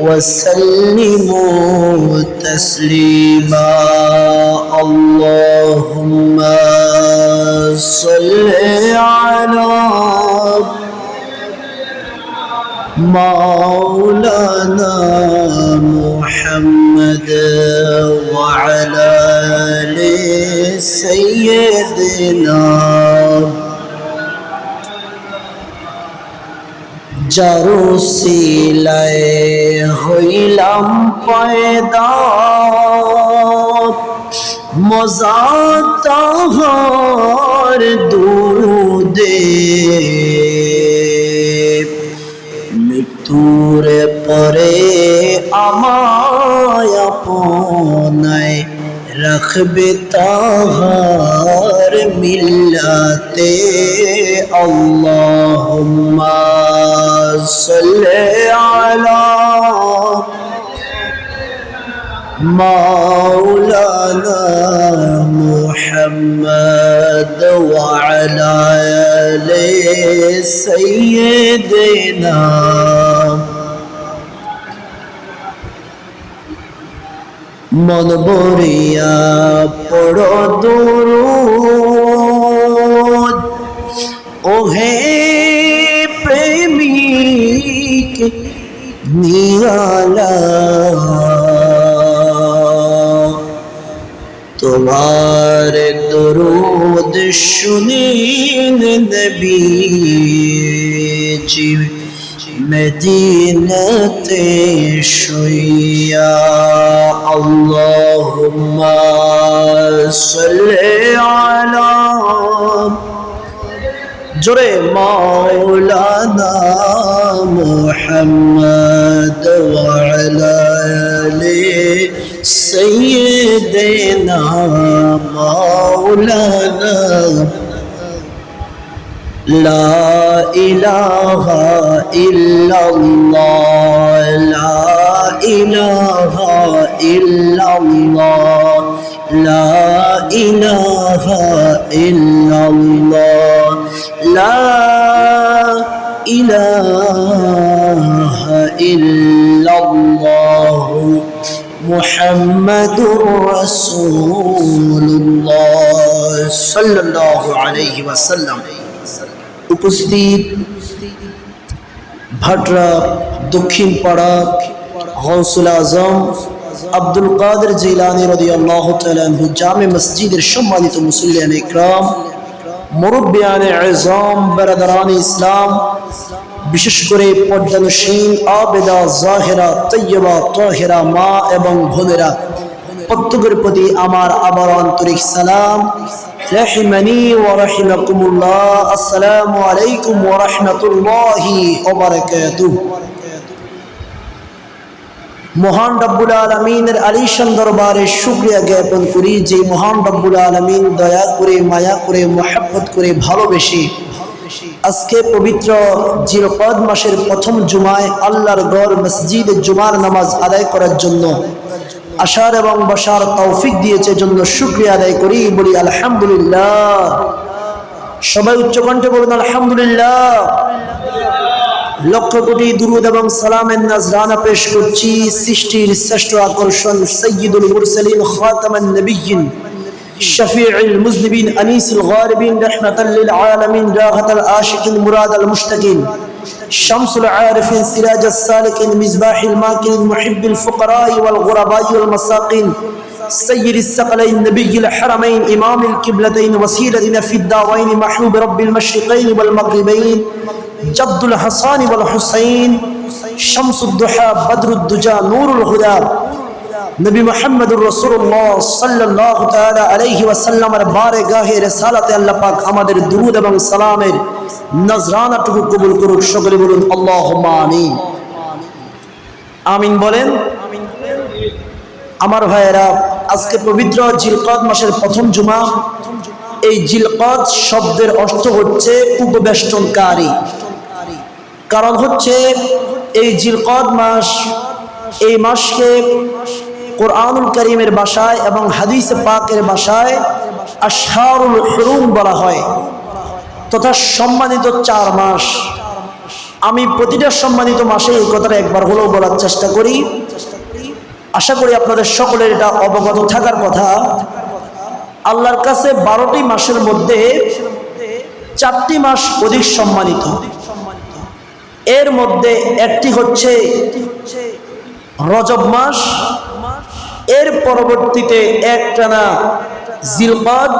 وسلموا تسليما. اللهم صل على مولانا محمد وعلى آل سيدنا যারো সিলায় হইলাম পয়দা মজা তাহার দুরুদে। মৃত্যুর পরে আমায় আপনায় রাখবে তাহার মিল্লাতে। আল্লাহুম্মা সাল্লি আলা مولانا محمد وعلى آل سيدنا মন বরিয়া পড় দুরুদ ওহে প্রেমিক নিয়ালা তোমার দরুদ শুনিন নবী জি মদিনাতে শুইয়া আল্লাহুম্মা সাল্লি আলা জোরে মাওলানা মুহাম্মদ ওয়ালা আলি সাইয়্যিদিনা মাওলানা লা ইলাহা ইল্লাল্লাহ লা ইলাহা ইল্লাল্লাহ উপস্থিত ভাটরা দক্ষিণ পাড়া হৌসুল আজম আব্দুল কাদের জিলানি জামে মসজিদের সম্মানিত মুসল্লিয়ান ইকরাম মুরব্বিয়ানে বিশেষ করে পর্দানুসীন আমার আবার আন্তরিক রাহিমানি ওয়া রাহিমাকুমুল্লাহ। আসসালামু আলাইকুম মহান রব্বুল আলমিনের আলিশান দরবারে শুক্রিয়া জ্ঞাপন করি যে মহান রব্বুল আলমিন দয়া করে, মায়া করে, মোহাব্বত করে, ভালোবেসে আজকে পবিত্র জিরকদ মাসের প্রথম জুমায় আল্লাহর গড় মসজিদ জুমার নামাজ আদায় করার জন্য আশার এবং বসার তৌফিক দিয়েছে জন্য শুক্রিয়া আদায় করি। বলি আলহামদুলিল্লাহ। সবাই উচ্চকণ্ঠে বলুন, আলহামদুলিল্লাহ। লক্ষ কোটি দুরুদ এবং সালামের নাজরানা পেশ করছি সৃষ্টির শ্রেষ্ঠ আকর্ষণ সৈয়দুল মুরসালিন খাতামান নবিয়িন شفيع المذنبين أنيس الغاربين رحمة للعالمين راغة العاشقين مراد المشتكين شمس العارفين سراج السالكين مصباح الماكين محب الفقراء والغرباء والمساقين سيد الثقلين نبي الحرمين إمام القبلتين وسيلتنا في الدارين محبوب رب المشرقين والمغربين জব্দুল হাসান ইবুল হুসাইন, শামসুদ্দোহা, বদরুদ্দুজা, নুরুল হুদা, নবী মোহাম্মদুর রসুল্লাহ সাল্লাহ তালা আলহি ওয়াসাল্লামের বারে গাহে রেসালাতে আল্লাহ পাক আমাদের দুরুদ এবং সালামের নজরানাটুকু কবুল করুক, সকলে বলুন আল্লাহ আমিন। আমিন বলেন। আমার ভাইয়েরা, আজকে পবিত্র জিলকদ মাসের প্রথম জুমা। এই জিলকদ শব্দের অর্থ হচ্ছে উপবেষ্টনকারী। কারণ হচ্ছে এই জিলকদ মাস, এই মাসকে কোরআনুল করিমের বাসায় এবং হাদিস পাকের ভাষায় আশারুল হরুম বলা হয় তথা সম্মানিত চার মাস। আমি প্রতিটা সম্মানিত মাসে এই কথাটা একবার হলেও বলার চেষ্টা করি। আশা করি আপনাদের সকলের এটা অবগত থাকার কথা। আল্লাহর কাছে বারোটি মাসের মধ্যে চারটি মাস অধিক সম্মানিত। এর মধ্যে একটি হচ্ছে রজব মাস। এর পরবর্তীতে একটানা জিলকদ,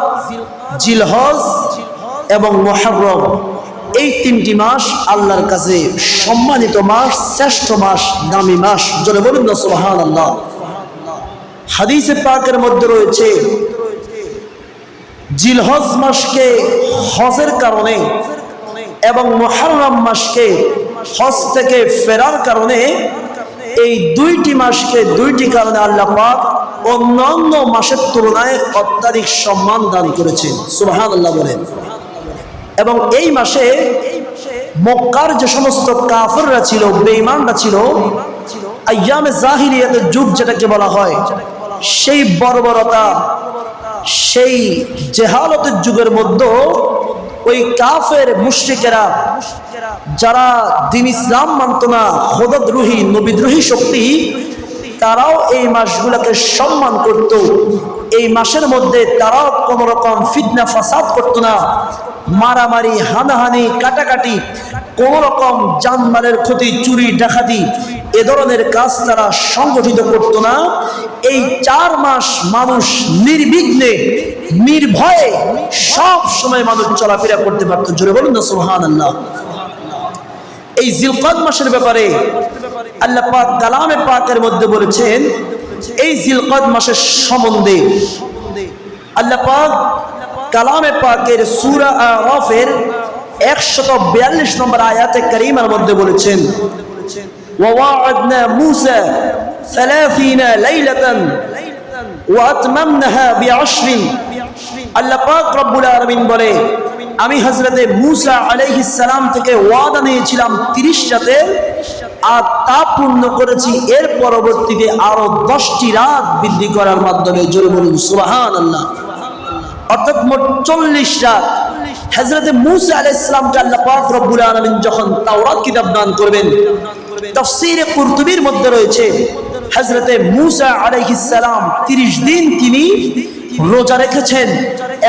জিলহজ এবং মহারম। এই তিনটি মাস আল্লাহর কাছে সম্মানিত মাস, শ্রেষ্ঠ মাস, দামি মাস। জলে বলুন না সুবহান আল্লাহ হাদিসে পাকের মধ্যে রয়েছে, জিলহজ মাসকে হজের কারণে এবং মহারম মাসকে হজ থেকে ফেরার কারণে এই দুইটি মাসকে দুইটি কারণে আল্লাহ অন্যান্য মাসের তুলনায় অত্যাধিক সম্মান দান করেছেন। সুবহান আল্লাহ বলেন। এবং এই মাসে মক্কার যে সমস্ত কাফররা ছিল, বেঈমানরা ছিল, আয়ামে জাহিরিয়াতের যুগ যেটাকে বলা হয়, সেই বর্বরতা, সেই জেহালতের যুগের মধ্যে ওই কাফের মুশ্রিকেরা, যারা দিন ইসলাম মানত না খোদদ্রোহী নবীদ্রোহী শক্তি, তারাও এই মাসগুলোকে সম্মান করত। এই মাসের মধ্যে তারাও কোনো রকম ফিদনা ফাসাদ করতো না। মারামারি, হানাহানি, কাটাকাটি কোন রকম জানমালের ক্ষতি, চুরি, ডাকাতি, এ ধরনের কাজ তারা সংগঠিত করত না। এই চার মাস মানুষ নির্বিঘ্নে, নির্ভয়ে সব সময় মানুষ চলাফেরা করতে পারতো। জোরে বলুন না সুহান আল্লাহ এই জিলকদ মাসের ব্যাপারে আল্লাহ পাক কালামে পাকের মধ্যে বলেছেন, এই জিলকদ মাসের সম্বন্ধে। আল্লাহ পাক কালামে পাকের সুরা আরাফের একশত বিয়াল্লিশ নম্বর আয়াতে করিমার মধ্যে বলেছেন وواعدنا موسى ثلاثين ليلة وأتممناها بعشر আল্লাহ পাক রব্বুল আলামিন বলে আমি হযরতে মূসা আলাইহিস সালাম থেকে ওয়াদা নিয়েছিলাম 30 রাতে আর তা পূর্ণ করেছি এর পরবর্তীতে আরো 10টি রাত বৃদ্ধি করার মাধ্যমে জোরে বলুন সুবহানাল্লাহ অর্থাৎ মোট 40 রাত হযরতে মূসা আল্লাহ পাক রব্বুল আলামিন যখন তাওরাত কিতাব দান করবেন, তাফসীরে কুরতুবির মধ্যে রয়েছে হযরতে মূসা আলাইহিস সালাম 30 দিন তিনি রোজা রেখেছেন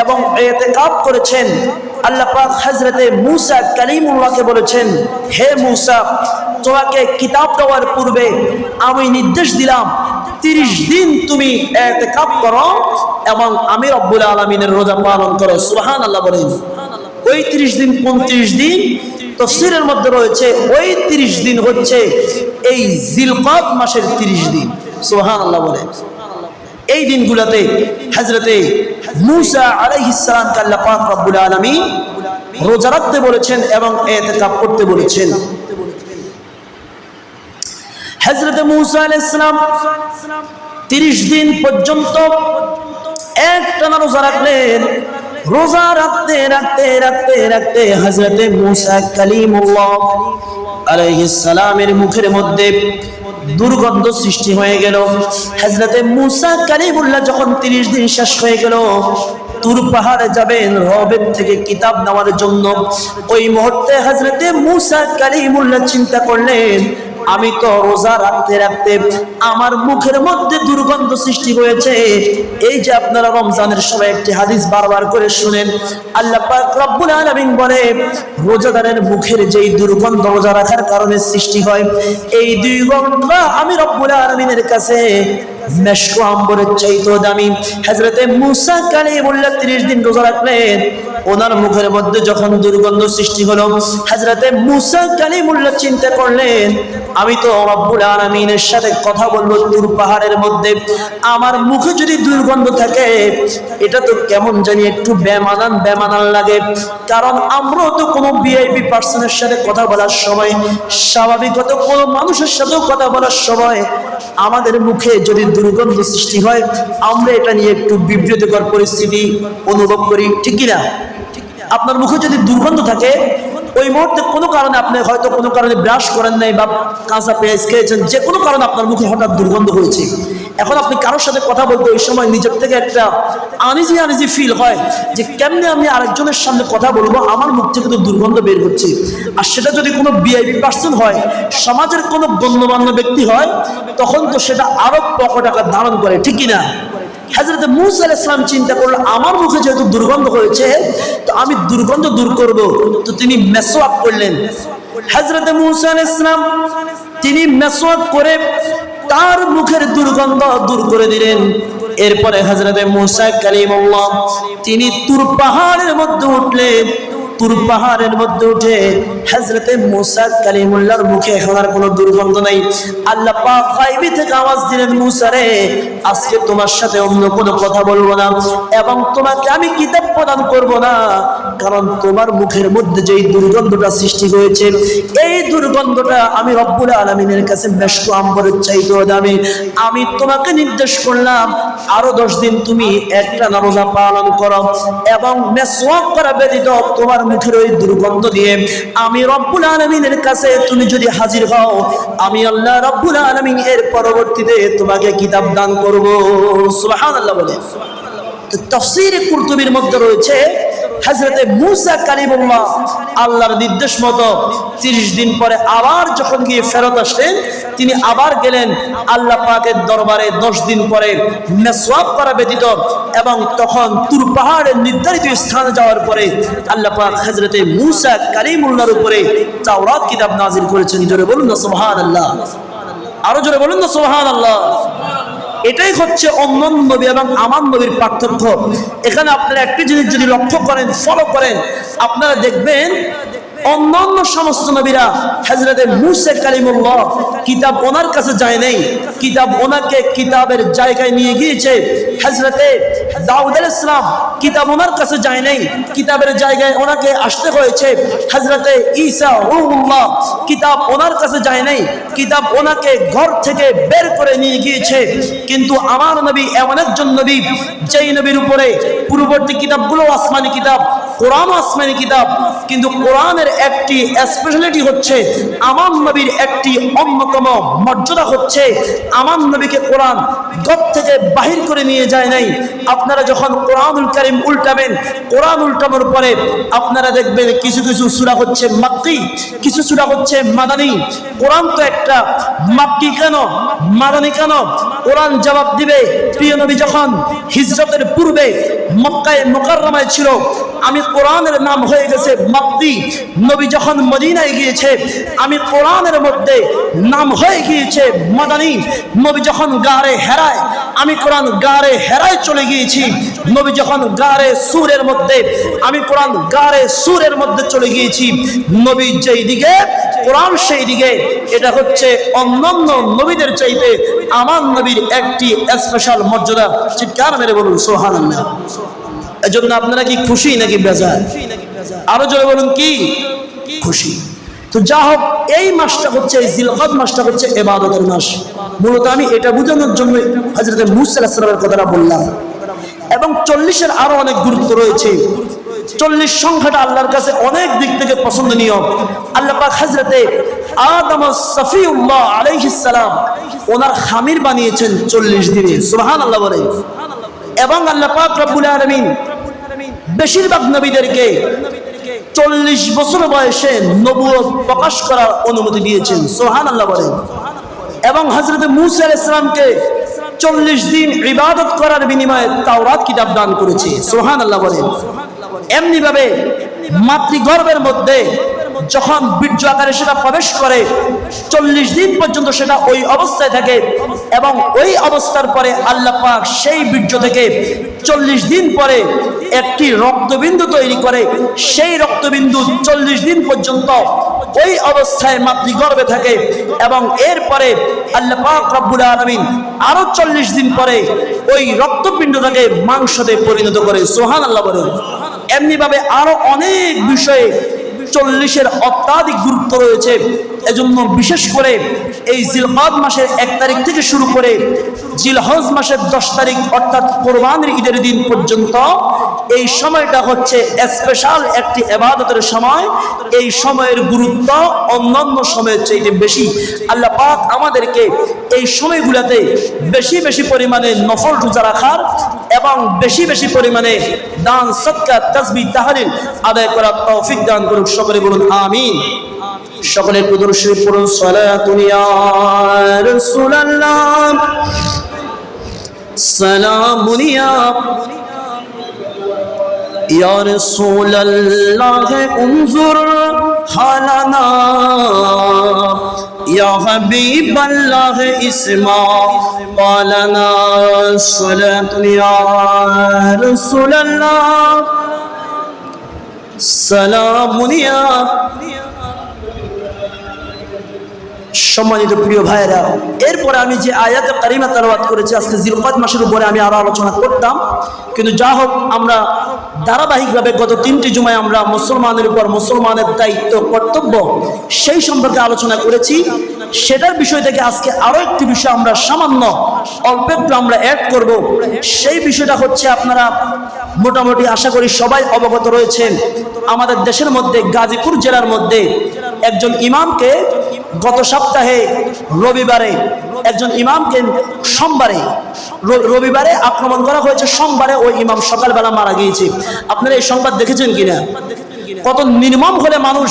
এবং এতেকাব করেছেন। আল্লাহ পাক হযরতে মূসা কালিমুল্লাহকে বলেছেন, হে মুসা, তোমাকে কিতাব দেওয়ার পূর্বে আমি নির্দেশ দিলাম 30 দিন তুমি করো এবং আমি রব্বুল আলামিনের রোজা পালন করো। সুবহানাল্লাহ বলেন। ওই 30 দিন 29 দিন? তফসিরের মধ্যে রয়েছে ওই 30 দিন হচ্ছে এই জিলকদ মাসের 30 দিন। সুবহানাল্লাহ বলেন এই দিনগুলোতে হজরতে মুসা আলাইহিসসালামকে আল্লাহ পাক রব্বুল আলামিন রোজা রাখতে বলেছেন এবং এতেকাব করতে বলেছেন। হজরতে মুসা আলাইহিস 30 দিন পর্যন্ত একটানা রোজা রাখলেন। রোজা রাখতে রাখতে রাখতে রাখতে মুখের মধ্যে দুর্গন্ধ সৃষ্টি হয়ে গেল। হজরতে মুসা কালিমুল্লাহ যখন তিরিশ দিন শেষ হয়ে গেল, তুর পাহাড়ে যাবেন, রবের থেকে কিতাব নেওয়ার জন্য। ওই মুহূর্তে হজরতে মুসা কালিমুল্লাহ চিন্তা করলেন আমি তো রোজা রাখতে রাখতে আমার মুখের মধ্যে দুর্গন্ধ সৃষ্টি হয়েছে। এই যে আপনারা রমজানের সময় একটি হাদিস বারবার করে শুনেন, আল্লাহ রব্বুল আলমিন বলে, রোজাদারের মুখের যেই দুর্গন্ধ রোজা রাখার কারণে সৃষ্টি হয়, এই দুই গন্ধ আমি রব্বুল আলমিনের কাছে মেশকো আম্বরের চাইতো দামি। হযরতে মুসা কালিমুল্লাহ 30 দিন রোজা রাখলেন। ওনার মুখের মধ্যে যখন দুর্গন্ধ সৃষ্টি হলো, হযরতে মুসা কালিমুল্লাহ চিন্তা করলেন, আমি তো রব্বুল আলামিনের সাথে কথা বলব তুর পাহাড়ের মধ্যে। আমার মুখে যদি দুর্গন্ধ থাকে, এটা তো কেমন জানি একটু বেমানান বেমানান লাগে। কারণ আমরাও তো কোনো ভিআইপি পার্সনের সাথে কথা বলার সময় স্বাভাবিকত কোনো মানুষের সাথেও কথা বলার সময় আমাদের মুখে যদি দুর্গন্ধ সৃষ্টি হয়, আমরা এটা নিয়ে একটু বিব্রতকর পরিস্থিতি অনুভব করি, ঠিক কিনা? আপনার মুখে যদি দুর্গন্ধ থাকে, ওই মুহূর্তে কোনো কারণে আপনি হয়তো কোনো কারণে ব্রাশ করেন নাই বা কাঁচা পেঁয়াজ খেয়েছেন, যে কোনো কারণে আপনার মুখে হঠাৎ দুর্গন্ধ হয়েছে। এখন আপনি কারোর সাথে কথা বলতে ওই সময় নিজের থেকে একটা আনিজি আনিজি ফিল হয় যে কেমনে আমি আরেকজনের সামনে কথা বলব, আমার মুখ থেকে তো দুর্গন্ধ বের হচ্ছে। আর সেটা যদি কোনো বিআইপি পার্সন হয়, সমাজের কোনো গণ্যমান্য ব্যক্তি হয়, তখন তো সেটা আরও পক আকার ধারণ করে, ঠিক না হাজরত মুসা ইসলাম সালাম চিন্তা করল, আমার মুখে যেহেতু দুর্গন্ধ হয়েছে, তো আমি দুর্গন্ধ দূর করব। তো তিনি মেসওয়াক করলেন। হাজরত মুসা ইসলাম তিনি আপ করে তার মুখের দুর্গন্ধ দূর করে দিলেন। এরপরে হজরত মুসা কালিমুল্লাহ তিনি তুর পাহাড়ের মধ্যে উঠলেন। তুর পাহাড়ের মধ্যে উঠে হজরতে মুসা কালিমুল্লাহর মুখে এখন আর কোনো দুর্গন্ধ নাই। আল্লাহ পাক গায়বী থেকে আওয়াজ দিলেন, মুসা রে, আজকে তোমার সাথে অন্য কোনো কথা বলব না এবং তোমাকে আমি কিতাব প্রদান করব না। কারণ তোমার মুখের মধ্যে যেই দুর্গন্ধটা সৃষ্টি হয়েছে, এই দুর্গন্ধটা আমি রব্বুল আলমিনের কাছে বেশ আম্বরের চাইতে দামি। আমি তোমাকে নির্দেশ করলাম, আরও দশ দিন তুমি একটা নামাজা পালন করো এবং মেসওয়াক করা ব্যতীত তোমার মুখের ওই দুর্গন্ধ দিয়ে আমি রব্বুল আলমিনের কাছে তুমি যদি হাজির হও, আমি আল্লাহ রব্বুল আলমিন এর পরবর্তীতে তোমাকে কিতাব দান করব। সুবহানাল্লাহ বলে। তফসির কুর্তুবির মধ্যে রয়েছে হজরতে মুসা কালিমুল্লাহ আল্লাহর নির্দেশ মতো তিরিশ দিন পরে আবার যখন গিয়ে ফেরত আসলেন, তিনি আবার গেলেন আল্লাহ পাকের দরবারে দশ দিন পরে মেসওয়াব করা ব্যতীত এবং তখন তুর পাহাড়ের নির্ধারিত স্থানে যাওয়ার পরে আল্লাহ পাক হজরতে মুসা কালিমুল্লাহর উপরে তাওরাত কিতাব নাজির করেছেন। জোরে বলুন না সুবহান আল্লাহ আরও জোরে বলুন না সুবহান আল্লাহ এটাই হচ্ছে অন্য নবী এবং আমার নবীর পার্থক্য। এখানে আপনারা একটি জিনিস যদি লক্ষ্য করেন ফলো করেন, আপনারা দেখবেন অন্যান্য সমস্ত নবীরা হাজরতে মুসে কালিমুল্লাহ কিতাব ওনার কাছে যায় নাই। কিতাব ওনাকে কিতাবের জায়গায় নিয়ে গিয়েছে। হাজরতে দাউদ আলাইহিস সালাম কিতাব ওনার কাছে যায় নাই। কিতাবের জায়গায় ওনাকে আসতে হয়েছে। হাজরতে ঈসা রুহুল্লাহ কিতাব ওনার কাছে যায় নাই। কিতাব ওনাকে ঘর থেকে বের করে নিয়ে গিয়েছে। কিন্তু আমার নবী এমন একজন নবী, যেই নবীর উপরে পূর্ববর্তী কিতাবগুলো আসমানি কিতাব কোরআন আসমানি কিতাব, কিন্তু কোরআনের একটি স্পেশালিটি হচ্ছে, আমার নবীর একটি অন্যতম মর্যাদা হচ্ছে, আমার নবীকে কোরআন গপ থেকে বাহির করে নিয়ে যায় নাই। আপনারা যখন কোরআনুল কারিম উল্টাবেন, কোরআন উল্টানোর পরে আপনারা দেখবেন কিছু কিছু সুরা হচ্ছে মাক্কি, কিছু সুরা হচ্ছে মাদানি। কোরআন তো একটা মাক্কি কেন, মাদানি কেন? কোরআন জবাব দিবে, প্রিয় নবী যখন হিজরতের পূর্বে মক্কায় মোকাররমায় ছিল, আমি কোরআনের নাম হয়ে গেছে মাক্কি নবী যখন মদিনায় গিয়েছে, আমি কোরআনের মধ্যে নাম হয়ে গিয়েছে মাদানি। নবী যখন গারে হেরায়, আমি কোরআন গারে হেরায় চলে গিয়েছি। নবী যখন গারে সুরের মধ্যে, আমি কোরআন গারে সুরের মধ্যে চলে গিয়েছি। নবী যেই দিকে, কোরআন সেই দিকে। এটা হচ্ছে অন্যান্য নবীদের চাইতে আমার নবীর একটি স্পেশাল মর্যাদা। চিৎকার মেরে বলুন? সোহানাল্লাহ এজন্য আপনারা কি খুশি নাকি বেজার? আরও জোরে বলুন কি? খুশি। তো যা হোক এই মাসটা হচ্ছে এই জিলকদ মাসটা হচ্ছে এবাদতের মাস। মূলত আমি এটা বোঝানোর জন্য হজরত মুসাল্লামের কথাটা বললাম। এবং চল্লিশের আরও অনেক গুরুত্ব রয়েছে। চল্লিশ সংখ্যাটা আল্লাহর কাছে অনেক দিক থেকে পছন্দনীয়। আল্লাহ পাক হজরতে আদম সফিউল্লাহ আলাইহিস সালাম ওনার খামির বানিয়েছেন চল্লিশ দিনে। সুবহান আল্লাহ বলে। এবং আল্লাহ পাক রব্বুল আলামিন বেশিরভাগ নবীদেরকে চল্লিশ বছর বয়সে নবুয়ত প্রকাশ করার অনুমতি দিয়েছেন সোহান আল্লাহ বলেন। এবং হজরত মুসা ইসলামকে চল্লিশ দিন ইবাদত করার বিনিময়ে তাওরাত কিতাব দান করেছে সোহান আল্লাহ বলেন। এমনিভাবে মাতৃগর্ভের মধ্যে যখন বীর্য আকারে সেটা প্রবেশ করে, চল্লিশ দিন পর্যন্ত সেটা ওই অবস্থায় থাকে এবং ওই অবস্থার পরে আল্লাহ পাক সেই বীর্য থেকে চল্লিশ দিন পরে একটি রক্তবিন্দু তৈরি করে, সেই রক্তবিন্দু চল্লিশ দিন পর্যন্ত ওই অবস্থায় মাতৃগর্ভে থাকে এবং এরপরে আল্লাহ পাক রব্বুল আলমিন আরও চল্লিশ দিন পরে ওই রক্তপিণ্ডটাকে মাংসতে পরিণত করে। সোহান আল্লাহ বলেন। এমনি ভাবে আরও অনেক বিষয়ে চল্লিশের অত্যাধিক গুরুত্ব রয়েছে। এজন্য বিশেষ করে এই জিলহজ মাসের এক তারিখ থেকে শুরু করে জিলহজ মাসের দশ তারিখ অর্থাৎ কোরবানির ঈদের দিন পর্যন্ত এই সময়টা হচ্ছে স্পেশাল একটি এবাদতের সময়। এই সময়ের গুরুত্ব অন্যান্য সময়ের চাইতে বেশি। আল্লাহ পাক আমাদেরকে এই সময়গুলোতে বেশি বেশি পরিমাণে নফল রোজা রাখার এবং বেশি বেশি পরিমাণে দান, সৎকার তসবি তাহারিল আদায় করার তৌফিক দান করুক। সকলে বলুন, আমিন। সকলের প্রদর্শনী পড়ুন সালাতুন ইয়া রাসূলুল্লাহ সালামুন ইয়া يا رسول الله انظر حالنا يا حبيب الله اسمع قالنا صلاة يا رسول الله سلام يا সম্মানিত প্রিয় ভাইরা এরপরে আমি যে আয়াতে কারিমা তালাবাদ করেছি, আজকে জিলকত মাসের উপরে আমি আরও আলোচনা করতাম। কিন্তু যা হোক, আমরা ধারাবাহিকভাবে গত তিনটি জুমায় আমরা মুসলমানের উপর মুসলমানের দায়িত্ব, কর্তব্য সেই সম্পর্কে আলোচনা করেছি। সেটার বিষয় থেকে আজকে আরও একটি বিষয় আমরা সামান্য অল্প একটু আমরা অ্যাড করব। সেই বিষয়টা হচ্ছে আপনারা মোটামুটি আশা করি সবাই অবগত রয়েছেন, আমাদের দেশের মধ্যে, গাজীপুর জেলার মধ্যে একজন ইমামকে গত সপ্তাহে রবিবারে একজন ইমামকে সোমবারে রবিবারে আক্রমণ করা হয়েছে, সোমবারে ওই ইমাম সকালবেলা মারা গিয়েছে। আপনারা এই সংবাদ দেখেছেন কিনা? কত নির্মম হলে মানুষ,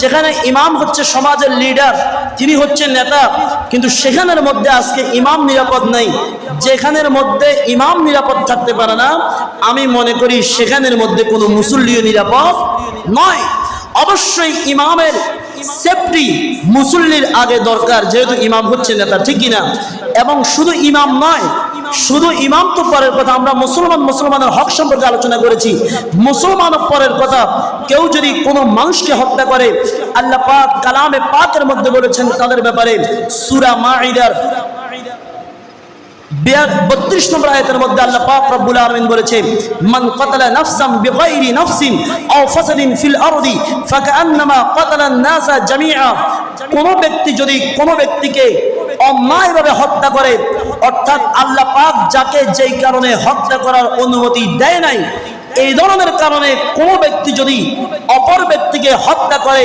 যেখানে ইমাম হচ্ছে সমাজের লিডার তিনি হচ্ছেন নেতা, কিন্তু সেখানের মধ্যে আজকে ইমাম নিরাপদ নাই। যেখানের মধ্যে ইমাম নিরাপদ থাকতে পারে না, আমি মনে করি সেখানের মধ্যে কোনো মুসল্লিও নিরাপদ নয়। অবশ্যই ইমামের সেফটি মুসল্লির আগে দরকার, যেহেতু ইমাম হচ্ছে নেতা, ঠিক কিনা? এবং শুধু ইমাম নয়, শুধু ইমাম তো পরের কথা, আমরা মুসলমান মুসলমানের হক সম্পর্কে আলোচনা করেছি। মুসলমান পরের কথা, কেউ যদি কোনো মানুষকে হত্যা করে, আল্লাহ পাক কালামে পাকের মধ্যে বলেছেন তাদের ব্যাপারে সুরা মাইদার বত্রিশ নম্বর কাতালা ফিল কাতালা নাসা কোন ব্যক্তি যদি কোন ব্যক্তিকে অন্যায়ভাবে হত্যা করে, অর্থাৎ আল্লাহ পাক যাকে যেই কারণে হত্যা করার অনুমতি দেয় নাই এই ধরনের কারণে কোনো ব্যক্তি যদি অপর ব্যক্তিকে হত্যা করে,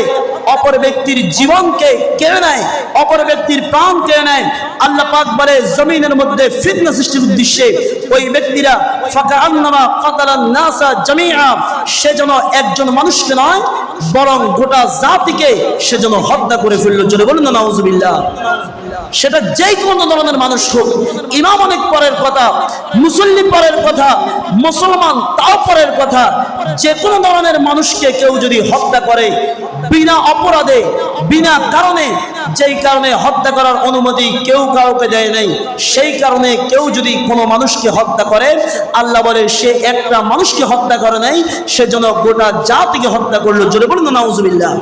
অপর ব্যক্তির জীবনকে কেড়ে নেয়, অপর ব্যক্তির প্রাণ কেড়ে নেয়, আল্লাহ পাক বলে জমিনের মধ্যে ফিতনা সৃষ্টির উদ্দেশ্যে ওই ব্যক্তিরা ফাঁকা আন্নামা কাতালান নাসা জামিআ, সে যেন একজন মানুষকে নয়, বরং গোটা জাতিকে সে যেন হত্যা করে ফেলল। চলে বলুন না, নাউজুবিল্লাহ। সেটা যেই কোনো ধরনের মানুষ হোক, ইমাম অনেক পরের কথা, মুসল্লি পরের কথা, মুসলমান তাও পরের কথা যে কোনো ধরনের মানুষকে কেউ যদি হত্যা করে বিনা অপরাধে, বিনা কারণে, যেই কারণে হত্যা করার অনুমতি কেউ কাউকে দেয় নাই, সেই কারণে কেউ যদি কোনো মানুষকে হত্যা করে, আল্লাহ বলে সে একটা মানুষকে হত্যা করে নাই, সে যেন গোটা জাতিকে হত্যা করল। জোরে বলুন নাউজুবিল্লাহ।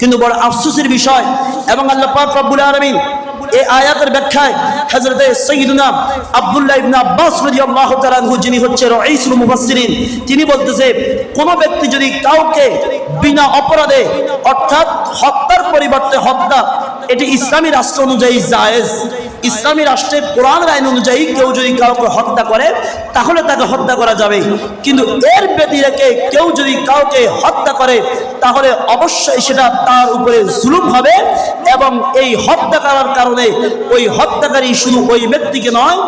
কিন্তু বড় আফসোসের বিষয়, এবং আল্লাহ পাক রব্বুল আলামিন এই আয়াতের ব্যাখ্যায় হযরতে সাইয়্যিদুনা আব্দুল্লাহ ইবনে আব্বাস রাদিয়াল্লাহু তাআলা আনহু, যিনি হচ্ছে রাইসুল মুফাসসিরিন, তিনি বলতেছে, কোন ব্যক্তি যদি কাউকে বিনা অপরাধে, অর্থাৎ হত্যার পরিবর্তে হত্যা, এটি ইসলামী রাষ্ট্র অনুযায়ী জায়েজ। ইসলামী রাষ্ট্রের কোরআনের আইন অনুযায়ী কেউ যদি কাউকে হত্যা করে, তাহলে তাকে হত্যা করা যাবে কিন্তু এর ব্যতি রেখে কেউ যদি কাউকে হত্যা করে, তাহলে অবশ্যই সেটা তার উপরে জুলুম হবে এবং এই হত্যা করার কারণে ওই হত্যাকারী শুধু ওই ব্যক্তিকে নয়,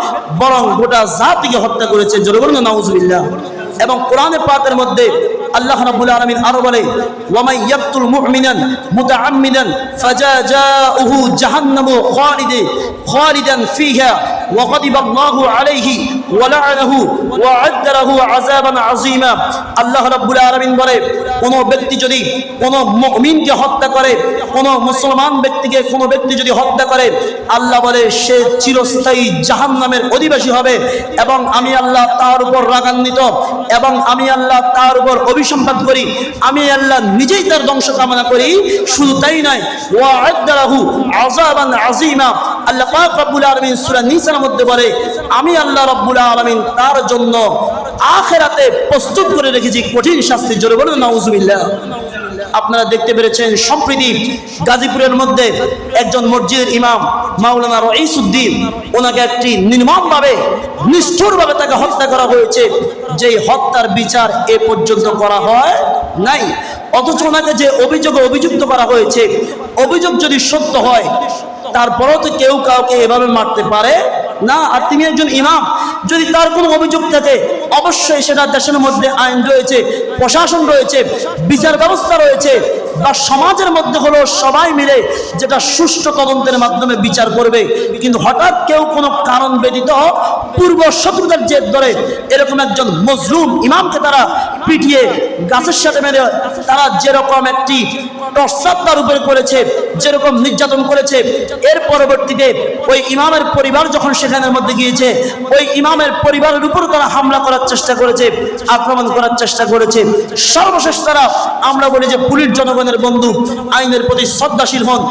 বরং গোটা জাতিকে হত্যা করেছে। জোরবর্ণ নাউজুবিল্লাহ। এবং কোরআনে পাকের মধ্যে আল্লাহ রাব্বুল আলামিন আরও বলে ওয়ামাই ইয়াকতুল মুমিনান মুতাআম্মিদান ফাজাজাউহু জাহান্নামু খালিদে, খালিদান ফিহা ওয়া গাদিবা আলাইহি ওয়ালাআনাহু ওয়া আযারাহু আযাবান আযীমা। আল্লাহ রাব্বুল আলামিন বলে, কোন ব্যক্তি যদি কোন মুমিনকে হত্যা করে, কোন মুসলমান ব্যক্তিকে কোন ব্যক্তি যদি হত্যা করে, আল্লাহ বলে সে চিরস্থায়ী জাহান্নামের অধিবাসী হবে এবং আমি আল্লাহ তার উপর রাগান্বিত এবং আমি আল্লাহ তার উপর অভিসম্পাদ করি, আমি আল্লাহ নিজেই তার ধ্বংস কামনা করি, শুধু তাই নয় ওয়া আযারাহু আযাবান আযীমা। আল্লাহ পাক রব্বুল আলামিন সূরা নিসার মধ্যে বলে আমি আল্লাহ রব্বুল আলামিন তার জন্য আখেরাতে প্রস্তুত করে রেখেছি কঠিন শাস্তি জোরে বলুন, নাউজুবিল্লাহ। আপনারা দেখতে পেরেছেন, সম্প্রীতি গাজীপুরের মধ্যে একজন মসজিদের ইমাম, মাওলানা রঈসুদ্দিন, ওনাকে একটি নির্মমভাবে, নিষ্ঠুরভাবে তাকে হত্যা করা হয়েছে। যেই হত্যার বিচার এ পর্যন্ত করা হয় নাই। অথচ ওনাকে যে অভিযোগে অভিযুক্ত করা হয়েছে, অভিযোগ যদি সত্য হয়, তারপরেও তো কেউ কাউকে এভাবে মারতে পারে না, আর তিনি একজন ইমাম। যদি তার কোনো অভিযোগ থাকে, অবশ্যই সেটা দেশের মধ্যে আইন রয়েছে, প্রশাসন রয়েছে, বিচার ব্যবস্থা রয়েছে বা সমাজের মধ্যে হলো সবাই মিলে যেটা সুষ্ঠু তদন্তের মাধ্যমে বিচার করবে, কিন্তু হঠাৎ কেউ কোনো কারণ ব্যতীত পূর্ব শত্রুতার জেদ ধরে এরকম একজন মজলুম ইমামকে তারা পিটিয়ে গাছের সাথে মেরে তারা যেরকম একটি টর্চার উপরে করেছে, যেরকম নির্যাতন করেছে, এর পরবর্তীতে ওই ইমামের পরিবার যখন সেখানের মধ্যে গিয়েছে, ওই ইমামের পরিবারের উপর তারা হামলা করার চেষ্টা করেছে, আক্রমণ করার চেষ্টা করেছে। সর্বশেষ তারা আমরা বলি যে পুলিশ জনগণের বন্ধু, আইনের প্রতি শ্রদ্ধাশীল হন।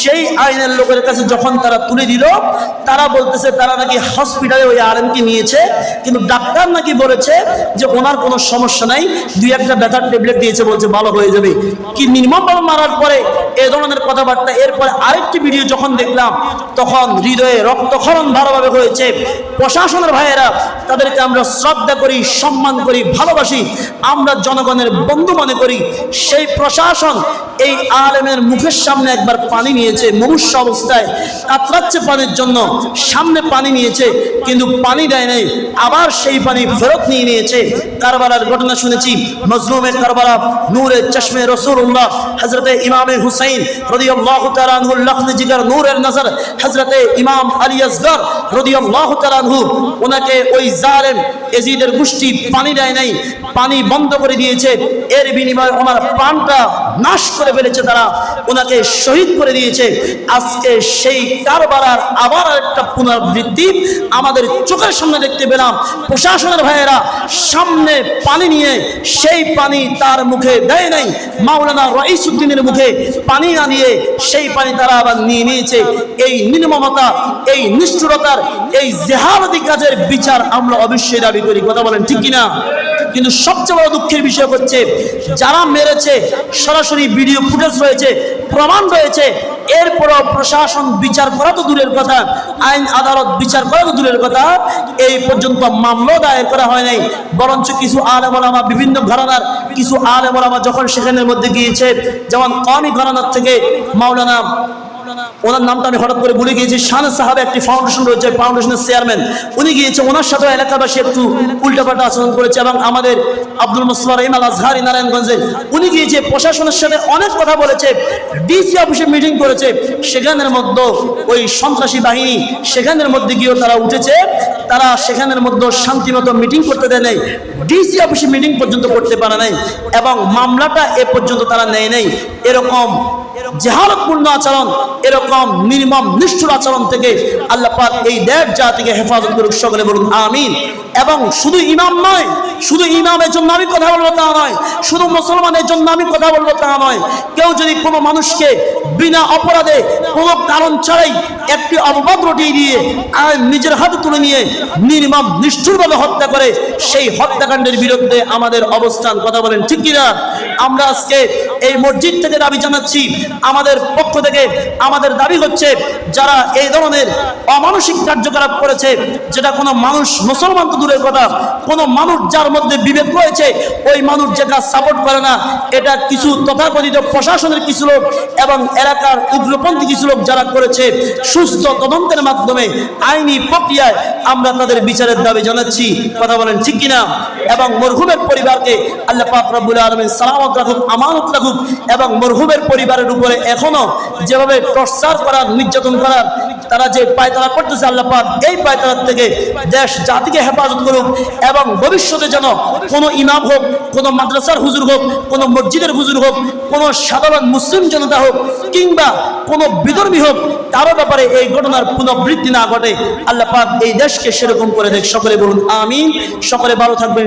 সেই আইনের লোকের কাছে যখন তারা তুলে দিল, তারা বলতেছে, তারা নাকি হসপিটালে ওই আরএমকে নিয়েছে, কিন্তু ডাক্তার নাকি বলেছে যে ওনার কোনো সমস্যা নাই, দুই একটা ব্যথার ট্যাবলেট দিয়েছে, বলছে, ভালো হয়ে যাবে। কি নির্মমভাবে মারার পরে এ ধরনের কথাবার্তা, এরপরে আরেকটি ভিডিও যখন দেখলাম, তখন হৃদয়ে রক্তক্ষরণ ভালোভাবে হয়েছে। প্রশাসনের ভাইয়েরা, তাদেরকে আমরা শ্রদ্ধা করি, সম্মান করি, ভালোবাসি। আমরা জনগণের বন্ধু মনে করি। সেই প্রশাসন এই আলেমের মুখের সামনে একবার পানি নিয়েছে মুমূর্ষ অবস্থায় কাতরাচ্ছে পানির জন্য, সামনে পানি নিয়েছে, কিন্তু পানি দেয় নাই, আবার সেই পানি ফেরত নিয়ে নিয়েছে। কারবালার ঘটনা শুনেছি মজলুমে কারবালা নূরে চশমে রসুল্লাহ হজরতে ইমামে হুসাইন নূরের নজর হজরতে ইমাম আলী আসগর তালানহু ওনাকে ওই জালেম এজিদের গোষ্ঠী পানি দেয় নাই, পানি বন্ধ করে দিয়েছে। এর বিনিময়ে ওনার প্রাণটা নাশ করে ফেলেছে তারা ওনাকে শহীদ করে দিয়েছে। আজকে সেই কারবালার আবার একটা পুনরাবৃত্তি আমাদের চোখের সামনে দেখতে পেলাম। প্রশাসনের ভাইয়েরা সামনে পানি নিয়ে, সেই পানি তার মুখে দেয় নাই। মাওলানা রঈসুদ্দিনের মুখে পানি না নিয়ে সেই পানি তারা আবার নিয়ে নিয়েছে। এই নির্মমতা, এই নিষ্ঠুরতার, এই জেহালতি কাজের বিচার আমরা অবশ্যই দাবি করি। কথা বলেন ঠিক কিনা? কিন্তু সবচেয়ে বড় দুঃখের বিষয় হচ্ছে, যারা মেরেছে, সরাসরি ভিডিও ফুটেজ রয়েছে, প্রমাণ রয়েছে। এরপরও প্রশাসন বিচার করা তো দূরের কথা, আইন আদালত বিচার করা তো দূরের কথা, এই পর্যন্ত মামলা দায়ের করা হয় নাই। বরঞ্চ কিছু আলেম ওলামা বিভিন্ন ঘরানার কিছু আলেম ওলামা যখন সেখানের মধ্যে গিয়েছে, যেমন কমি ঘরানার থেকে মাওলানা ওনার নামটা আমি হঠাৎ করে ভুলে গিয়েছি। শান সাহাবে একটি ফাউন্ডেশন রয়েছে ফাউন্ডেশনের চেয়ারম্যান উনি গিয়েছে, ওনার সাথে এলাকাবাসী একটু উল্টাপাল্টা আচরণ করেছে এবং আমাদের আব্দুল মুসলা রহিম আল আজহারি নারায়ণগঞ্জে উনি গিয়েছে, প্রশাসনের সাথে অনেক কথা বলেছে ডিসি অফিসে মিটিং করেছে। সেখানের মধ্যে ওই সন্ত্রাসী বাহিনী, সেখানের মধ্যে গিয়েও তারা উঠেছে। তারা সেখানের মধ্যে শান্তিমতো মিটিং করতে দেয় নাই ডিসি অফিসে মিটিং পর্যন্ত করতে পারে নাই এবং মামলাটা এ পর্যন্ত তারা নেয় নাই। এরকম জেহালতপূর্ণ আচরণ, এরকম নির্মম, নিষ্ঠুর আচরণ থেকে আল্লাহ পাক এই দেব জাতিকে হেফাজত করুক, সকলে বলুন, আমিন। এবং শুধু ইমাম নয়, শুধু ইমামের জন্য আমি কথা বলব তা নয়, শুধু মুসলমানের জন্য আমি কথা বলব তা নয়। কেউ যদি কোনো মানুষকে বিনা অপরাধে কোনো কারণ ছাড়াই একটি অপবাদ রটিয়ে দিয়ে নিজের হাতে তুলে নিয়ে নির্মম, নিষ্ঠুরভাবে হত্যা করে, সেই হত্যাকাণ্ডের বিরুদ্ধে আমাদের অবস্থান, কথা বলেন ঠিক কিনা? আমরা আজকে এই মসজিদ থেকে দাবি জানাচ্ছি আমাদের পক্ষ থেকে আমাদের দাবি হচ্ছে, যারা এই ধরনের অমানসিক কার্যকলাপ করেছে, যেটা কোনো মানুষ, মুসলমান তো দূরের কথা, কোনো মানুষ যার মধ্যে বিবেক রয়েছে, ওই মানুষ যেটা সাপোর্ট করে না, এটা কিছু তথাকথিত প্রশাসনের কিছু লোক এবং এলাকার উগ্রপন্থী কিছু লোক যারা করেছে, সুস্থ তদন্তের মাধ্যমে আইনি প্রক্রিয়ায় আমরা তাদের বিচারের দাবি জানাচ্ছি। কথা বলেন ঠিক কিনা? এবং মরহুমের পরিবারকে আল্লাহ পাক রব্বুল আলমিন সালামত রাখুক, আমানত রাখুক এবং মরহুমের পরিবারের উপরে এখনও যেভাবে টর্চার করার নির্যাতন করার তারা যে পায়তারা করতেছে আল্লাহ পাক, এই পায়তারার থেকে দেশ জাতিকে হেফাজত করুক এবং ভবিষ্যতে যেন কোনো ইমাম হোক, কোনো মাদ্রাসার হুজুর হোক, কোনো মসজিদের হুজুর হোক, কোনো সাধারণ মুসলিম জনতা হোক কিংবা কোনো বিধর্মী হোক, কারও ব্যাপারে এই ঘটনার পুনরাবৃত্তি না ঘটে। আল্লাহ পাক এই দেশকে সেরকম করে দেখ। সকলে বলুন, আমিন। সকলে ভালো থাকবেন